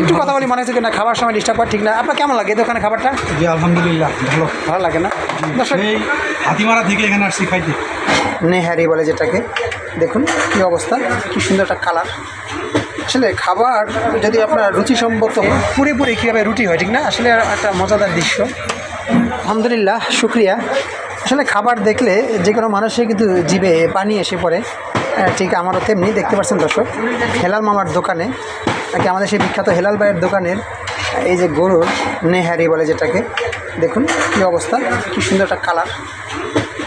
একটু কথা বলি মনে হচ্ছে না খাবার সময় ডিস্টার্ব করা ঠিক না। আপনার কেমন লাগে এই দোকানে খাবারটা? জি আলহামদুলিল্লাহ ভালো। ভালো লাগে না? দর্শক এই হাতিমারা থেকে এখানে আসছি খাইতে। নেহারি বলে যেটাকে। দেখুন কী অবস্থা কি সুন্দর একটা কালার আসলে খাবার যদি আপনার রুচিসম্মত পুরোপুরি কীভাবে রুটি হয় ঠিক না? আসলে একটা মজাদার দৃশ্য। আলহামদুলিল্লাহ শুক্রিয়া। আসলে খাবার দেখলে যে কোনো মানুষের কিন্তু জিভে পানি এসে পড়ে। ঠিক আমারও তেমনি দেখতে পাচ্ছেন দর্শক। হেলাল মামার দোকানে। নাকি আমাদের সেই বিখ্যাত হেলাল ভাইয়ের দোকানের এই যে গরুর নেহারি বলে যেটাকে, দেখুন কী অবস্থা, কি সুন্দর একটা কালার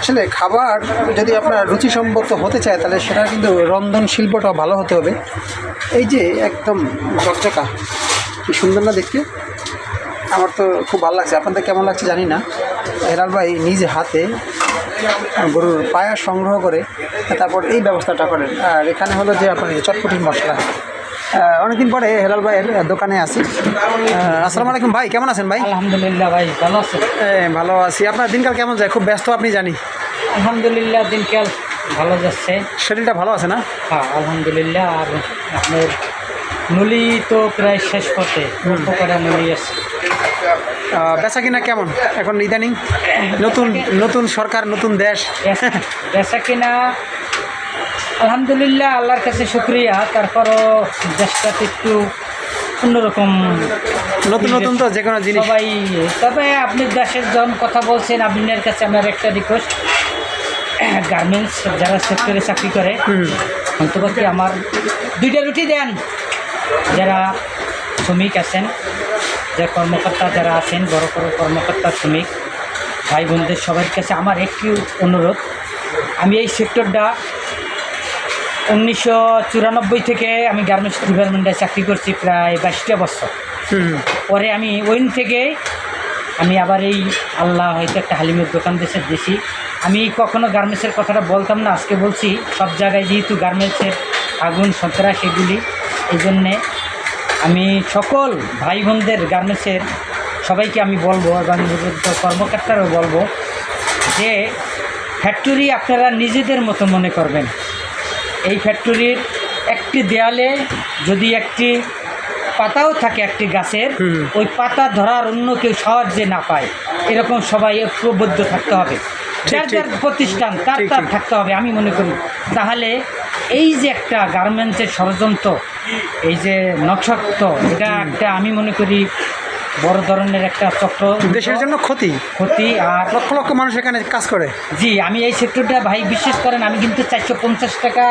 আসলে খাবার যদি আপনার রুচিসম্মত হতে চায়, তাহলে সেটা কিন্তু রন্ধন শিল্পটাও ভালো হতে হবে। এই যে একদম চকচকা কি সুন্দর না দেখতে? আমার তো খুব ভালো লাগছে। আপনাদের কেমন লাগছে জানি না। হেলাল ভাই নিজ হাতে গরুর পায়া সংগ্রহ করে, তারপর এই ব্যবস্থাটা করেন। আর এখানে হলো যে আপনার চটপটির মশলা। অনেকদিন পরে হেলাল ভাইয়ের দোকানে আছি। আহ, আসসালামু আলাইকুম ভাই কেমন আছেন ভাই? আলহামদুলিল্লাহ ভাই ভালো আছে ভালো আছি। আপনার দিনকাল কেমন যায়? খুব ব্যস্ত আপনি জানি। আলহামদুলিল্লাহ দিনকাল ভালো যাচ্ছে। শরীরটা ভালো আছে না? হ্যাঁ আলহামদুলিল্লাহ আর আপনার নলি তো প্রায় শেষ পথে। অল্প কটা নলি আছে। বেচা কিনা কেমন? এখন ইদানিং নতুন নতুন সরকার নতুন দেশ। বেচা কিনা আলহামদুলিল্লাহ আল্লাহর কাছে শুক্রিয়া। তারপরও দেশটাতে একটু অন্যরকম। নতুন নতুন তো যে কোনো জিনিস। সবাই তবে আপনি দেশের যখন কথা বলছেন আপনার কাছে আমার একটা রিকোয়েস্ট গার্মেন্টস যারা সেক্টরে চাকরি করে হুম। অন্তপক্ষে আমার দুইটা রুটি দেন। যারা শ্রমিক আছেন যে কর্মকর্তা যারা আছেন বড় বড় কর্মকর্তা শ্রমিক ভাই বোনদের সবার কাছে আমার একটি অনুরোধ। আমি এই সেক্টরটা উনিশশো চুরানব্বই থেকে আমি গার্মেন্টস ডিপার্টমেন্টে চাকরি করছি প্রায় বাইশটা বছর। পরে আমি ওইন থেকে আমি আবার এই আল্লাহ হয়তো একটা হালিমের দোকান দেশে। দিছি আমি কখনো গার্মেন্টসের কথাটা বলতাম না আজকে বলছি সব জায়গায় যেহেতু গার্মেন্টসের আগুন সন্ত্রাস এগুলি এই জন্যে আমি সকল ভাই বোনদের গার্মেন্টসের সবাইকে আমি বলব এবং কর্মকর্তারও বলব যে ফ্যাক্টরি আপনারা নিজেদের মতো মনে করবেন। এই ফ্যাক্টরির একটি দেয়ালে যদি একটি পাতাও থাকে একটি গাছের ওই পাতা ধরার অন্য কেউ সাহায্যে না পায়। এরকম সবাই ঐক্যবদ্ধ থাকতে হবে। যার যার প্রতিষ্ঠান তার তার থাকতে হবে আমি মনে করি। তাহলে এই যে একটা গার্মেন্টসের ষড়যন্ত্র এই যে নক্ষত্র এটা একটা আমি মনে করি বড় ধরনের একটা চক্র দেশের জন্য ক্ষতি? ক্ষতি আর লক্ষ লক্ষ মানুষ এখানে কাজ করে। জি আমি এই সেক্টরটা ভাই বিশ্বাস করেন আমি কিন্তু চারশো পঞ্চাশ টাকা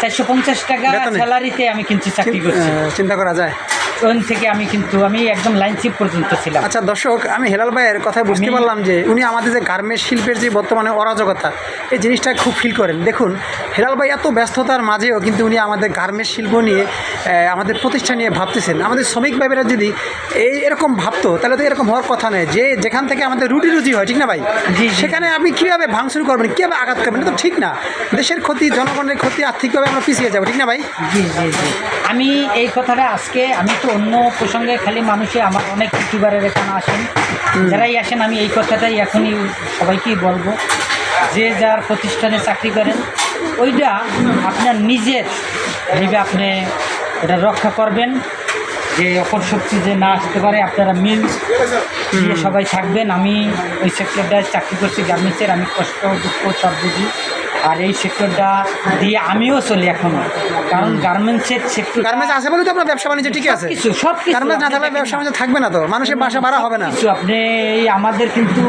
চারশো পঞ্চাশ টাকা? স্যালারিতে আমি কিন্তু চাকরি করছি। চিন্তা করা যায়। ওখান থেকে আমি কিন্তু আমি একদম লাইন চিপ পর্যন্ত ছিলাম। আচ্ছা দর্শক আমি হেলাল ভাইয়ের কথায় বুঝতে পারলাম যে উনি আমাদের যে গার্মেন্টস শিল্পের যে বর্তমানে অরাজকতা এই জিনিসটা খুব ফিল করেন। দেখুন হেলাল ভাই এত ব্যস্ততার মাঝেও কিন্তু উনি আমাদের গার্মেন্টস শিল্প নিয়ে আমাদের প্রতিষ্ঠান নিয়ে ভাবতেছেন। আমাদের শ্রমিক ভাইবেরা যদি এই এরকম ভাবতো তাহলে তো এরকম হওয়ার কথা নয় যে যেখান থেকে আমাদের রুটি রুজি হয় ঠিক না ভাই। সেখানে আপনি কীভাবে ভাঙচুর করবেন কীভাবে আঘাত করবেন এটা তো ঠিক না। দেশের ক্ষতি জনগণের ক্ষতি আর্থিকভাবে আমরা পিছিয়ে যাব ঠিক না ভাই? জি জি জি। আমি এই কথাটা আজকে আমি তো অন্য প্রসঙ্গে খালি মানুষে আমার অনেক ইউটিউবারের এখানে আসেন। যারাই আসেন আমি এই কথাটাই এখনই সবাইকেই বলব। যে যার প্রতিষ্ঠানে চাকরি করেন ওইটা আপনার নিজের ভেবে আপনি এটা রক্ষা করবেন। যে অপর শক্তি যে না আসতে পারে আপনারা মিল দিয়ে সবাই থাকবেন। আমি ওই সেক্টরটায় চাকরি করছি গার্মেন্টসের আমি কষ্ট দুঃখ সব বুঝি। আর এই সেক্টরটা দিয়ে আমিও চলি এখনও কারণ গার্মেন্টসের সেক্টর গার্মেন্টস আছে বলে তো আপনার ব্যবসা বাণিজ্য ঠিক আছে। কিছু সব কিছু গার্মেন্টস না থাকলে ব্যবসা বাণিজ্য থাকবে না তো। মানুষের বাসা ভাড়া হবে না। কিছু আপনি এই আমাদের কিন্তু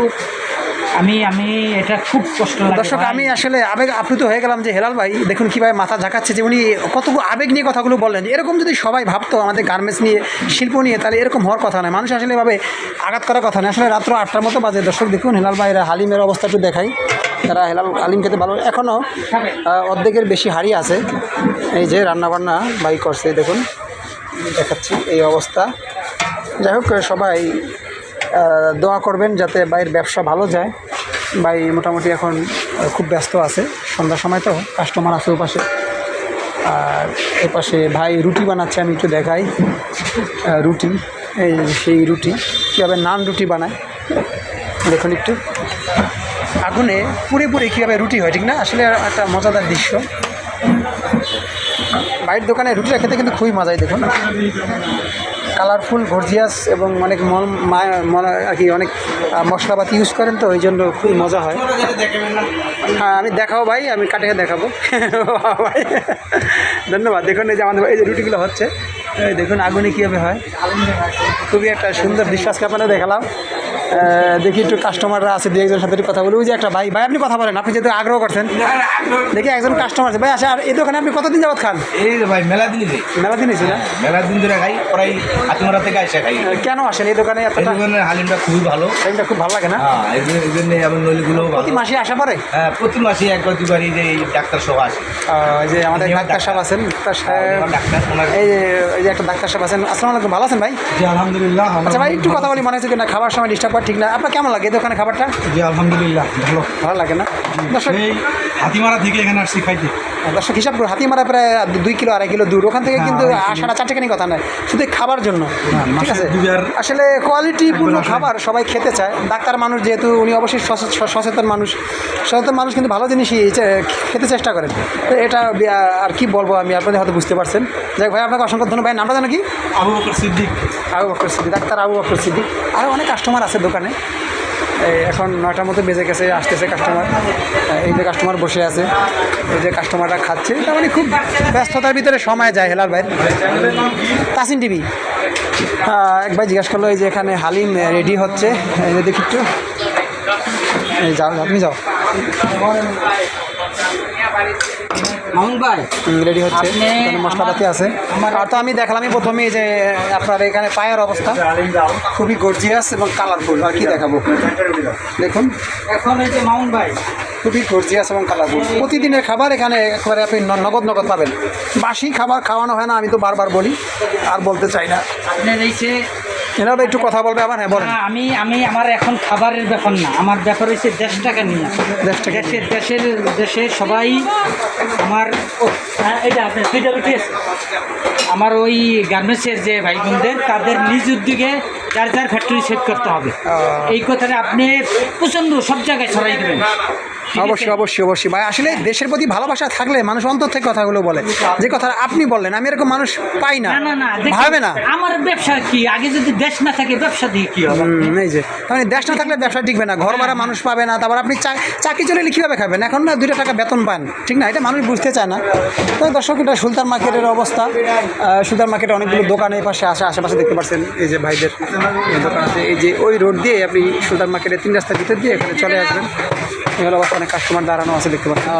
আমি আমি এটা খুব কষ্ট দর্শক আমি আসলে আবেগ আপ্লুত হয়ে গেলাম যে হেলাল ভাই দেখুন কীভাবে মাথা ঝাঁকাচ্ছে যে উনি কতগুলো আবেগ নিয়ে কথাগুলো বললেন। এরকম যদি সবাই ভাবতো আমাদের গার্মেন্টস নিয়ে শিল্প নিয়ে তাহলে এরকম হওয়ার কথা নয়। মানুষ আসলে এভাবে আঘাত করার কথা নয়। আসলে রাত্র আটটার মতো বাজে। দর্শক দেখুন হেলাল ভাইয়ের হালিমের অবস্থা একটু দেখাই। তারা হেলাল হালিম খেতে ভালো এখনও অর্ধেকের বেশি হাড়ি আছে। এই যে রান্নাবান্না বাই করছে দেখুন। দেখাচ্ছি এই অবস্থা। যাই হোক সবাই দোয়া করবেন যাতে বাইরের ব্যবসা ভালো যায়। ভাই মোটামুটি এখন খুব ব্যস্ত আছে। সন্ধ্যার সময় তো কাস্টমার আছে ওপাশে। আর এপাশে ভাই রুটি বানাচ্ছে, আমি একটু দেখাই। রুটি, এই সেই রুটি। কীভাবে নান রুটি বানায়। দেখুন একটু। আগুনে পুড়ে পুড়ে কীভাবে রুটি হয়, ঠিক না? আসলে একটা মজাদার দৃশ্য। বাইরের দোকানে রুটিটা খেতে কিন্তু খুবই মজাই, দেখুন। কালারফুল গর্জিয়াস এবং অনেক মন আর কি, অনেক মশলাপাতি ইউজ করেন তো, ওই জন্য খুবই মজা হয়। হ্যাঁ আমি দেখাবো ভাই, আমি কাটে দেখাবো। ভাই, ধন্যবাদ। দেখুন এই যে আমাদের, এই যে রুটিগুলো হচ্ছে দেখুন আগুনে কীভাবে হয়। খুবই একটা সুন্দর দৃশ্য আজকে দেখালাম। দেখি একটু কাস্টমাররা আছে দু একজনের সাথে একটু কথা বলি। ওই যে একটা ভাই ভাই আপনি কথা বলেন আপনি যেহেতু আগ্রহ করছেন। দেখি একজন কাস্টমার আছে। ভাই আচ্ছা আর এই দোকানে আপনি কতদিন যাবত খান? এই ভাই মেলা দিন মেলা দিন না? মেলা দিন ধরে খাই প্রায় হাতিমারা থেকে আসে খাই। কেন আসেন এই দোকানে এতটা? হালিমটা খুবই ভালো। টাইমটা খুব ভালো লাগে না? হ্যাঁ এই জন্য- এই জন্য আমার নলিগুলো প্রতি মাসে আসা পরে হ্যাঁ প্রতি মাসে একবার দুবার এই যে ডাক্তার সহ আসে। যে আমাদের ডাক্তার সাহেব আছেন ডাক্তার সাহেব এই যে এই যে একটা ডাক্তার সাহেব আছেন। আসসালামু আলাইকুম ভালো আছেন ভাই? জি আলহামদুলিল্লাহ আচ্ছা ভাই একটু কথা বলি মনে হচ্ছে না খাবার সময় ডিস্টার্ব করা ঠিক না। আপনার কেমন লাগে দোকানে খাবারটা? জি আলহামদুলিল্লাহ ভালো। ভালো লাগে না? দর্শক এই হাতিমারা থেকে এখানে আসছি খাইতে। দর্শক হিসাব করে হাতি মারা প্রায় দুই কিলো আড়াই কিলো দূর। ওখান থেকে হ্যাঁ, কিন্তু। আসাটা চারটেখানি কথা নয় শুধু খাবার জন্য। ঠিক আছে? আসলে কোয়ালিটিপূর্ণ খাবার সবাই খেতে চায়। ডাক্তার মানুষ যেহেতু উনি অবশ্যই সচেতন মানুষ। সচেতন মানুষ কিন্তু ভালো জিনিসই খেতে চেষ্টা করেন। তো এটা আর কি বলব আমি আপনাদের হয়তো বুঝতে পারছেন। যাই ভাই আপনাকে অসংখ্য ধন্যবাদ। ভাই নামটা জানো কি? আবু বকর সিদ্দিক। আবু বকর সিদ্দিক ডাক্তার আবু বকর সিদ্দিক আরও অনেক কাস্টমার আছে দোকানে। এখন নয়টার মতো বেজে গেছে আসতেছে কাস্টমার এই যে কাস্টমার বসে আছে এই যে কাস্টমাররা খাচ্ছে। তার মানে খুব ব্যস্ততার ভিতরে সময় যায় হেলাল ভাই। তাসিন টিভি। এক ভাই জিজ্ঞাসা করল এই যে এখানে হালিম রেডি হচ্ছে। দেখি একটু। যাও, তুমি যাও। মামুন ভাই রেডি হচ্ছে। মশলাপাতি আছে। আর তো আমি দেখলামই প্রথমেই যে আপনার এখানে পায়ের অবস্থা। খুবই গর্জিয়াস এবং কালারফুল আর কি দেখাবো? দেখুন। এখন এই যে মামুন ভাই। খুবই গর্জিয়াস এবং কালারফুল প্রতিদিনের খাবার এখানে একবারে আপনি নগদ নগদ পাবেন। বাসি খাবার খাওয়ানো হয় না আমি তো বারবার বলি। আর বলতে চাই না। আপনার এই এনারা একটু কথা বলবে আবার হ্যাঁ বলেন। আমি আমি আমার এখন খাবারের ব্যাপার না। আমার ব্যাপার হচ্ছে দেশটাকে নিয়ে। দেশটাকে দেশের দেশের দেশে সবাই আমার হ্যাঁ, আছে। আমার ওই গার্মেন্টসের যে ভাই বোনদের তাদের নিজ উদ্যোগে যার যার ফ্যাক্টরি সেট করতে হবে। এই কথাটা আপনি প্রচণ্ড সব জায়গায় ছড়াই দেবেন? অবশ্যই অবশ্যই অবশ্যই। ভাই আসলে দেশের প্রতি ভালোবাসা থাকলে মানুষ অন্তর থেকে কথাগুলো বলে। যে কথা আপনি বললেন আমি এরকম মানুষ পাই না। ভাবে না। আমার ব্যবসা কি? আগে যদি দেশ না থাকে ব্যবসা দিয়ে কি হবে? এই যে। মানে দেশ না থাকলে ব্যবসা টিকবে না ঘর ভাড়া মানুষ পাবে না তারপর আপনি চাকরি চলে এলে কীভাবে খাবেন? এখন না দুইটা টাকা বেতন পান ঠিক না? এটা মানুষ বুঝতে চায় না। তো দর্শক এটা সুলতান মার্কেটের অবস্থা। সুলতান মার্কেটে অনেকগুলো দোকান এই পাশে আসে আশেপাশে দেখতে পাচ্ছেন এই যে ভাইদের এই দোকান আছে। এই যে ওই রোড দিয়ে আপনি সুলতান মার্কেটে তিন রাস্তার ভিতর দিয়ে এখানে চলে আসবেন। এই অবস্থা অনেক কাস্টমার দাঁড়ানো আছে দেখতে পাচ্ছেন।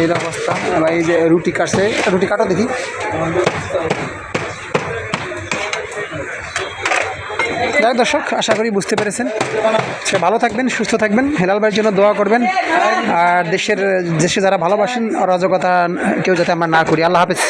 এই অবস্থা এই যে রুটি কাটছে। রুটি কাটো দেখি। যাই দর্শক আশা করি বুঝতে পেরেছেন। সে ভালো থাকবেন সুস্থ থাকবেন হেলাল ভাইয়ের জন্য দোয়া করবেন। আর দেশের দেশে যারা ভালোবাসেন অরাজকতা কেউ যাতে আমরা না করি। আল্লাহ হাফেজ।